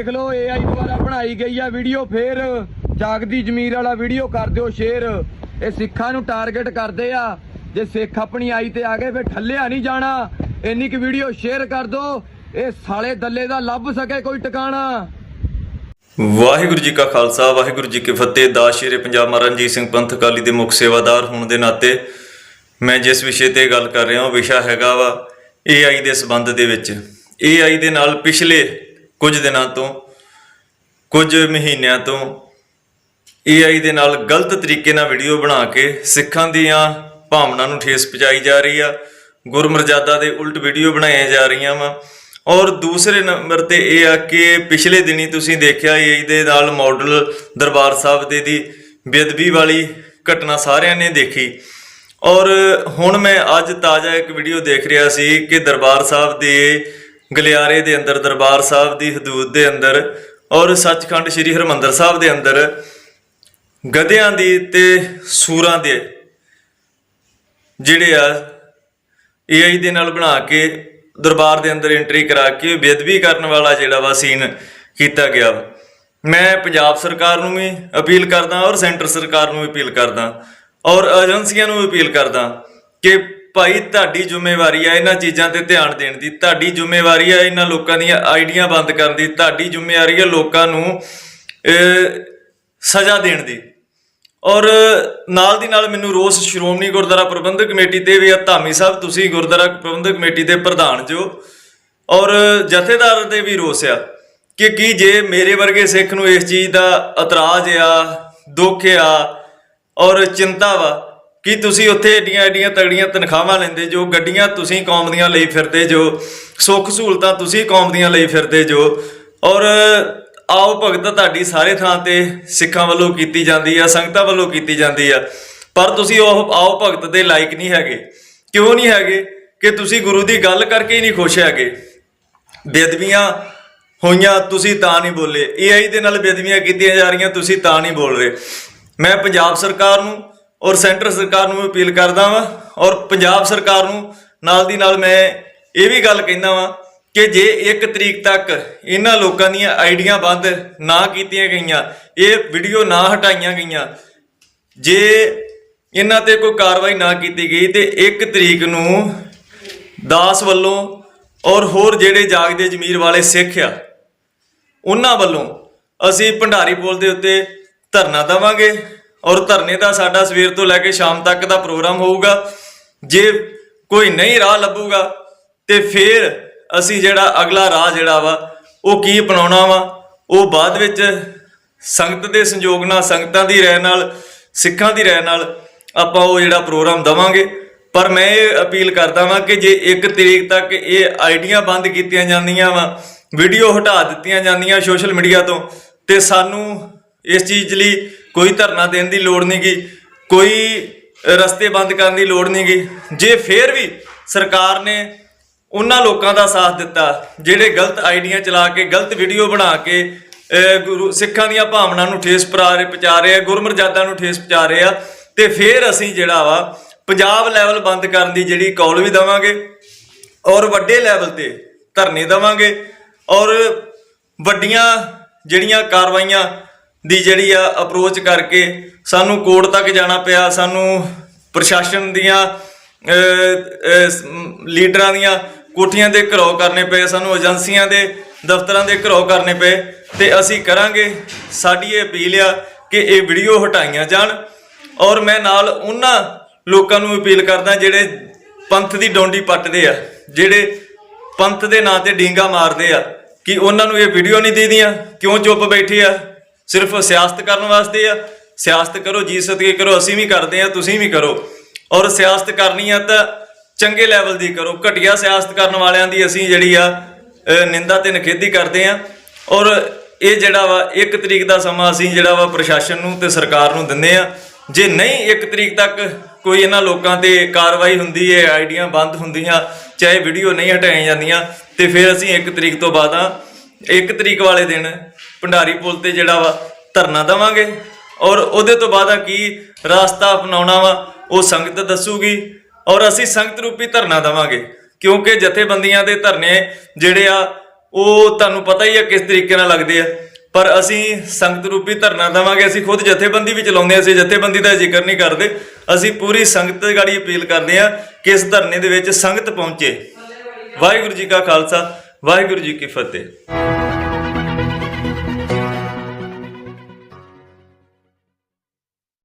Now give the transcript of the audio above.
ਦੇਖ ਲਓ AI ਦੁਆਰਾ ਬਣਾਈ ਗਈ ਆ ਵੀਡੀਓ ਫੇਰ ਜਾਗਦੀ ਜ਼ਮੀਰ ਵਾਲਾ ਵੀਡੀਓ ਕਰ ਦਿਓ ਸ਼ੇਅਰ। ਇਹ ਸਿੱਖਾਂ ਨੂੰ ਟਾਰਗੇਟ ਕਰਦੇ ਆ। ਜੇ ਸਿੱਖ ਆਪਣੀ ਆਈ ਤੇ ਆ ਗਏ, ਫੇਰ ਠੱਲਿਆ ਨਹੀਂ ਜਾਣਾ। ਇੰਨੀ ਕਿ ਵੀਡੀਓ ਸ਼ੇਅਰ ਕਰ ਦਿਓ। ਇਹ ਸਾਲੇ ਦੱਲੇ ਦਾ ਲੱਭ ਸਕੇ ਕੋਈ ਟਿਕਾਣਾ। ਵਾਹਿਗੁਰੂ ਜੀ ਕਾ ਖਾਲਸਾ, ਵਾਹਿਗੁਰੂ ਜੀ ਕੀ ਫਤਿਹ। ਦਾਸ ਸ਼ੇਰੇ ਪੰਜਾਬ ਮਹਾਰਾਜ ਰਣਜੀਤ ਸਿੰਘ ਪੰਥ ਅਕਾਲੀ ਦੇ ਮੁੱਖ ਸੇਵਾਦਾਰ ਹੋਣ ਦੇ ਨਾਤੇ ਮੈਂ ਜਿਸ ਵਿਸ਼ੇ ਤੇ ਗੱਲ ਕਰ ਰਿਹਾ ਹਾਂ ਉਹ ਵਿਸ਼ਾ ਹੈਗਾ ਵਾ AI ਦੇ ਸਬੰਧ ਦੇ ਵਿੱਚ। AI ਦੇ ਨਾਲ ਪਿਛਲੇ ਕੁਝ ਦਿਨਾਂ ਤੋਂ, ਕੁਝ ਮਹੀਨਿਆਂ ਤੋਂ AI ਦੇ ਨਾਲ ਗਲਤ ਤਰੀਕੇ ਨਾਲ ਵੀਡੀਓ ਬਣਾ ਕੇ ਸਿੱਖਾਂ ਦੀਆਂ ਭਾਵਨਾ ਨੂੰ ਠੇਸ ਪਹੁੰਚਾਈ ਜਾ ਰਹੀ ਆ। ਗੁਰਮਰਜ਼ਾਦਾ ਦੇ ਉਲਟ ਵੀਡੀਓ ਬਣਾਈਆਂ ਜਾ ਰਹੀਆਂ ਵਾ। ਔਰ ਦੂਸਰੇ ਨੰਬਰ ਤੇ ਇਹ ਆ ਕਿ ਪਿਛਲੇ ਦਿਨੀ ਤੁਸੀਂ ਦੇਖਿਆ AI ਦੇ ਨਾਲ ਮਾਡਲ ਦਰਬਾਰ ਸਾਹਿਬ ਦੇ ਦੀ ਬੇਅਦਬੀ ਵਾਲੀ ਘਟਨਾ ਸਾਰਿਆਂ ਨੇ ਦੇਖੀ। ਔਰ ਹੁਣ ਮੈਂ ਅੱਜ ਤਾਜ਼ਾ ਇੱਕ ਵੀਡੀਓ ਦੇਖ ਰਿਹਾ ਸੀ ਕਿ ਦਰਬਾਰ ਸਾਹਿਬ ਦੇ ਗਲਿਆਰੇ ਦੇ ਅੰਦਰ, ਦਰਬਾਰ ਸਾਹਿਬ ਦੀ ਹਦੂਦ ਦੇ ਅੰਦਰ ਔਰ ਸੱਚਖੰਡ ਸ੍ਰੀ ਹਰਮੰਦਰ ਸਾਹਿਬ ਦੇ ਅੰਦਰ ਗਧਿਆਂ ਦੀ ਤੇ ਸੂਰਾਂ ਦੇ ਜਿਹੜੇ ਆ AI ਦੇ ਨਾਲ ਬਣਾ ਕੇ ਦਰਬਾਰ ਦੇ ਅੰਦਰ ਐਂਟਰੀ ਕਰਾ ਕੇ ਬੇਅਦਬੀ ਕਰਨ ਵਾਲਾ ਜਿਹੜਾ ਵਾ ਸੀਨ ਕੀਤਾ ਗਿਆ ਵਾ। ਮੈਂ ਪੰਜਾਬ ਸਰਕਾਰ ਨੂੰ ਵੀ ਅਪੀਲ ਕਰਦਾ ਔਰ ਸੈਂਟਰ ਸਰਕਾਰ ਨੂੰ ਵੀ ਅਪੀਲ ਕਰਦਾ ਔਰ ਏਜੰਸੀਆਂ ਨੂੰ ਵੀ ਅਪੀਲ ਕਰਦਾ ਕਿ ਭਾਈ, ਤੁਹਾਡੀ ਜ਼ਿੰਮੇਵਾਰੀ ਆ ਇਹਨਾਂ ਚੀਜ਼ਾਂ ਤੇ ਧਿਆਨ ਦੇਣ ਦੀ। ਤੁਹਾਡੀ ਜ਼ਿੰਮੇਵਾਰੀ ਆ ਇਹਨਾਂ ਲੋਕਾਂ ਦੀਆਂ ਆਈਡੀਆਂ ਬੰਦ ਕਰਨ ਦੀ। ਤੁਹਾਡੀ ਜ਼ਿੰਮੇਵਾਰੀ ਆ ਲੋਕਾਂ ਨੂੰ ਸਜ਼ਾ ਦੇਣ ਦੀ। ਔਰ ਨਾਲ ਦੀ ਨਾਲ ਮੈਨੂੰ ਰੋਸ ਸ਼੍ਰੋਮਣੀ ਗੁਰਦੁਆਰਾ ਪ੍ਰਬੰਧਕ ਕਮੇਟੀ ਤੇ ਵੀ ਆ। ਧਾਮੀ ਸਾਹਿਬ, ਤੁਸੀਂ ਗੁਰਦੁਆਰਾ ਪ੍ਰਬੰਧਕ ਕਮੇਟੀ ਦੇ ਪ੍ਰਧਾਨ ਜੋ। ਔਰ ਜਥੇਦਾਰ ਦੇ ਵੀ ਰੋਸ ਆ ਕਿ ਕੀ ਜੇ ਮੇਰੇ ਵਰਗੇ ਸਿੱਖ ਨੂੰ ਇਸ ਚੀਜ਼ ਦਾ ਇਤਰਾਜ਼ ਆ, ਦੁੱਖ ਆ ਔਰ ਚਿੰਤਾ ਵਾ ਕਿ ਤੁਸੀਂ ਉੱਥੇ ਏਡੀਆਂ ਏਡੀਆਂ ਤਗੜੀਆਂ ਤਨਖਾਹਾਂ ਲੈਂਦੇ ਜੋ ਗੱਡੀਆਂ ਤੁਸੀਂ ਕੌਮ ਦੀਆਂ ਲਈ ਫਿਰਦੇ ਜੋ? ਸੁੱਖ ਸਹੂਲਤਾਂ ਤੁਸੀਂ ਕੌਮ ਦੀਆਂ ਲਈ ਫਿਰਦੇ ਜੋ? ਔਰ ਆਓ ਭਗਤ ਤੁਹਾਡੀ ਸਾਰੇ ਥਾਂ ਤੇ ਸਿੱਖਾਂ ਵੱਲੋਂ ਕੀਤੀ ਜਾਂਦੀ ਆ, ਸੰਗਤਾਂ ਵੱਲੋਂ ਕੀਤੀ ਜਾਂਦੀ ਆ। ਪਰ ਤੁਸੀਂ ਉਹ ਆਓ ਭਗਤ ਦੇ ਲਾਇਕ ਨਹੀਂ ਹੈਗੇ। ਕਿਉਂ ਨਹੀਂ ਹੈਗੇ? ਕਿ ਤੁਸੀਂ ਗੁਰੂ ਦੀ ਗੱਲ ਕਰਕੇ ਹੀ ਨਹੀਂ ਖੁਸ਼ ਹੈਗੇ। ਬੇਦਬੀਆਂ ਹੋਈਆਂ, ਤੁਸੀਂ ਤਾਂ ਨਹੀਂ ਬੋਲੇ। AI ਦੇ ਨਾਲ ਬੇਦਬੀਆਂ ਕੀਤੀਆਂ ਜਾ ਰਹੀਆਂ, ਤੁਸੀਂ ਤਾਂ ਨਹੀਂ ਬੋਲ ਰਹੇ। ਮੈਂ ਪੰਜਾਬ ਸਰਕਾਰ ਨੂੰ ਔਰ ਸੈਂਟਰ ਸਰਕਾਰ ਨੂੰ ਅਪੀਲ ਕਰਦਾ ਵਾਂ ਔਰ ਪੰਜਾਬ ਸਰਕਾਰ ਨੂੰ ਨਾਲ ਦੀ ਨਾਲ ਮੈਂ ਇਹ ਵੀ ਗੱਲ ਕਹਿੰਦਾ ਵਾਂ ਕਿ ਜੇ 1 ਤਰੀਕ ਤੱਕ ਇਹਨਾਂ ਲੋਕਾਂ ਦੀਆਂ ਆਈਡੀਆਂ ਬੰਦ ਨਾ ਕੀਤੀਆਂ ਗਈਆਂ, ਇਹ ਵੀਡੀਓ ਨਾ ਹਟਾਈਆਂ ਗਈਆਂ, ਜੇ ਇਹਨਾਂ ਤੇ ਕੋਈ ਕਾਰਵਾਈ ਨਾ ਕੀਤੀ ਗਈ ਤੇ 1 ਤਰੀਕ ਨੂੰ ਦਾਸ ਵੱਲੋਂ ਔਰ ਹੋਰ ਜਿਹੜੇ ਜਾਗਦੇ ਜ਼ਮੀਰ ਵਾਲੇ ਸਿੱਖ ਆ, ਉਹਨਾਂ ਵੱਲੋਂ ਅਸੀਂ ਭੰਡਾਰੀ ਪੁਲ ਦੇ ਉੱਤੇ ਧਰਨਾ ਦੇਵਾਂਗੇ। ਔਰ ਧਰਨੇ ਦਾ ਸਾਡਾ ਸਵੇਰ ਤੋਂ ਲੈ ਕੇ ਸ਼ਾਮ ਤੱਕ ਦਾ ਪ੍ਰੋਗਰਾਮ ਹੋਊਗਾ। ਜੇ ਕੋਈ ਨਹੀਂ ਰਾਹ ਲੱਭੂਗਾ, ਤੇ ਫਿਰ ਅਸੀਂ ਜਿਹੜਾ ਅਗਲਾ ਰਾਹ ਜਿਹੜਾ ਵਾ, ਉਹ ਕੀ ਅਪਣਾਉਣਾ ਵਾ? ਉਹ ਬਾਅਦ ਵਿੱਚ ਸੰਗਤ ਦੇ ਸੰਯੋਗ ਨਾਲ, ਸੰਗਤਾਂ ਦੀ ਰਹਿ ਨਾਲ, ਸਿੱਖਾਂ ਦੀ ਰਹਿ ਨਾਲ ਆਪਾਂ ਉਹ ਜਿਹੜਾ ਪ੍ਰੋਗਰਾਮ ਦਵਾਂਗੇ। ਪਰ ਮੈਂ ਇਹ ਅਪੀਲ ਕਰਦਾ ਵਾਂ ਕਿ ਜੇ 1 ਤਰੀਕ ਤੱਕ ਇਹ ਆਈਡੀਆਂ ਬੰਦ ਕੀਤੀਆਂ ਜਾਂਦੀਆਂ ਵਾ, ਵੀਡੀਓ ਹਟਾ ਦਿੱਤੀਆਂ ਜਾਂਦੀਆਂ ਸੋਸ਼ਲ ਮੀਡੀਆ ਤੋਂ, ਤੇ ਸਾਨੂੰ ਇਸ ਚੀਜ਼ ਲਈ ਕੋਈ ਧਰਨਾ ਦੇਣ ਦੀ ਲੋੜ ਨਹੀਂ ਨਹੀਂਗੀ ਕੋਈ ਰਸਤੇ ਬੰਦ ਕਰਨ ਦੀ ਲੋੜ ਨਹੀਂ ਨਹੀਂਗੀ ਜੇ ਫੇਰ ਵੀ ਸਰਕਾਰ ਨੇ ਉਹਨਾਂ ਲੋਕਾਂ ਦਾ ਸਾਥ ਦਿੱਤਾ, ਜਿਹੜੇ ਗਲਤ ਆਈਡੀਆਂ ਚਲਾ ਕੇ, ਗਲਤ ਵੀਡੀਓ ਬਣਾ ਕੇ ਗੁਰੂ, ਸਿੱਖਾਂ ਦੀਆਂ ਭਾਵਨਾ ਨੂੰ ਠੇਸ ਪਰਾ ਰਹੇ, ਪਹੁੰਚਾ ਰਹੇ ਆ, ਗੁਰਮਰਜ਼ਾਦਾ ਨੂੰ ਠੇਸ ਪਹੁੰਚਾ ਰਹੇ ਆ, ਤੇ ਫੇਰ ਅਸੀਂ ਜਿਹੜਾ ਵਾ ਪੰਜਾਬ ਲੈਵਲ ਬੰਦ ਕਰਨ ਦੀ ਜਿਹੜੀ ਕਾਲ ਵੀ ਦਵਾਂਗੇ ਔਰ ਵੱਡੇ ਲੈਵਲ ਤੇ ਧਰਨੇ ਦਵਾਂਗੇ ਔਰ ਵੱਡੀਆਂ ਜਿਹੜੀਆਂ ਕਾਰਵਾਈਆਂ ਦੀ ਜਿਹੜੀ ਆ ਅਪਰੋਚ ਕਰਕੇ ਸਾਨੂੰ ਕੋਰਟ ਤੱਕ ਜਾਣਾ ਪਿਆ, ਸਾਨੂੰ ਪ੍ਰਸ਼ਾਸਨ ਦੀਆਂ ਲੀਡਰਾਂ ਦੀਆਂ ਕੋਠੀਆਂ ਦੇ ਘਰੋ ਕਰਨੇ ਪਏ, ਸਾਨੂੰ ਏਜੰਸੀਆਂ ਦੇ ਦਫ਼ਤਰਾਂ ਦੇ ਘਰੋ ਕਰਨੇ ਪਏ ਤੇ ਅਸੀਂ ਕਰਾਂਗੇ। ਸਾਡੀ ਇਹ ਅਪੀਲ ਆ ਕਿ ਇਹ ਵੀਡੀਓ ਹਟਾਈਆਂ ਜਾਣ ਔਰ ਮੈਂ ਨਾਲ ਉਹਨਾਂ ਲੋਕਾਂ ਨੂੰ ਅਪੀਲ ਕਰਦਾ ਜਿਹੜੇ ਪੰਥ ਦੀ ਡੋਂਡੀ ਪੱਟਦੇ ਆ, ਜਿਹੜੇ ਪੰਥ ਦੇ ਨਾਂ ਤੇ ਡੀਂਗਾ ਮਾਰਦੇ ਆ, ਕਿ ਉਹਨਾਂ ਨੂੰ ਇਹ ਵੀਡੀਓ ਨਹੀਂ ਦੇਦੀਆਂ, ਕਿਉਂ ਚੁੱਪ ਬੈਠੇ ਆ? ਸਿਰਫ ਸਿਆਸਤ ਕਰਨ ਵਾਸਤੇ ਆ। ਸਿਆਸਤ ਕਰੋ ਜੀ ਸਦਕੇ ਕਰੋ, ਅਸੀਂ ਵੀ ਕਰਦੇ ਆ, ਤੁਸੀਂ ਵੀ ਕਰੋ। ਔਰ ਸਿਆਸਤ ਕਰਨੀ ਆ ਤਾਂ ਚੰਗੇ ਲੈਵਲ ਦੀ ਕਰੋ। ਘਟੀਆ ਸਿਆਸਤ ਕਰਨ ਵਾਲਿਆਂ ਦੀ ਅਸੀਂ ਜਿਹੜੀ ਆ ਨਿੰਦਾ ਤੇ ਨਖੇਦੀ ਕਰਦੇ ਆ। ਔਰ ਇਹ ਜਿਹੜਾ ਵਾ, ਇੱਕ ਤਰੀਕ ਦਾ ਸਮਾਂ ਅਸੀਂ ਜਿਹੜਾ ਵਾ ਪ੍ਰਸ਼ਾਸਨ ਨੂੰ ਤੇ ਸਰਕਾਰ ਨੂੰ ਦਿੰਦੇ ਆ। ਜੇ ਨਹੀਂ ਇੱਕ ਤਰੀਕ ਤੱਕ ਕੋਈ ਇਹਨਾਂ ਲੋਕਾਂ ਤੇ ਕਾਰਵਾਈ ਹੁੰਦੀ ਹੈ ਆਈਡੀਆਂ ਬੰਦ ਹੁੰਦੀਆਂ, ਚਾਹੇ ਵੀਡੀਓ ਨਹੀਂ ਹਟਾਈਆਂ ਜਾਂਦੀਆਂ, ਤੇ ਫਿਰ ਅਸੀਂ ਇੱਕ ਤਰੀਕ ਤੋਂ ਬਾਅਦ ਆ ਇੱਕ ਤਰੀਕ ਵਾਲੇ ਦਿਨ ਭੰਡਾਰੀ ਪੁਲ ਤੇ ਜਿਹੜਾ ਵਾ ਧਰਨਾ ਦੇਵਾਂਗੇ। ਔਰ ਉਹਦੇ ਤੋਂ ਬਾਅਦ ਆ ਕੀ ਰਾਸਤਾ ਅਪਣਾਉਣਾ ਵਾ, ਉਹ ਸੰਗਤ ਦੱਸੂਗੀ। ਔਰ ਅਸੀਂ ਸੰਗਤ ਰੂਪੀ ਧਰਨਾ ਦੇਵਾਂਗੇ। ਕਿਉਂਕਿ ਜਥੇਬੰਦੀਆਂ ਦੇ ਧਰਨੇ ਜਿਹੜੇ ਆ, ਉਹ ਤੁਹਾਨੂੰ ਪਤਾ ਹੀ ਆ ਕਿਸ ਤਰੀਕੇ ਨਾਲ ਲੱਗਦੇ ਆ। ਪਰ ਅਸੀਂ ਸੰਗਤ ਰੂਪੀ ਧਰਨਾ ਦੇਵਾਂਗੇ। ਅਸੀਂ ਖੁਦ ਜਥੇਬੰਦੀ ਵੀ ਚਲਾਉਂਦੇ ਅਸੀਂ ਜਥੇਬੰਦੀ ਦਾ ਜ਼ਿਕਰ ਨਹੀਂ ਕਰਦੇ। ਅਸੀਂ ਪੂਰੀ ਸੰਗਤ ਗਾੜੀ ਅਪੀਲ ਕਰਦੇ ਹਾਂ ਕਿ ਇਸ ਧਰਨੇ ਦੇ ਵਿੱਚ ਸੰਗਤ ਪਹੁੰਚੇ। ਵਾਹਿਗੁਰੂ ਜੀ ਕਾ ਖਾਲਸਾ, ਵਾਹਿਗੁਰੂ ਜੀ ਕੀ ਫਤਿਹ।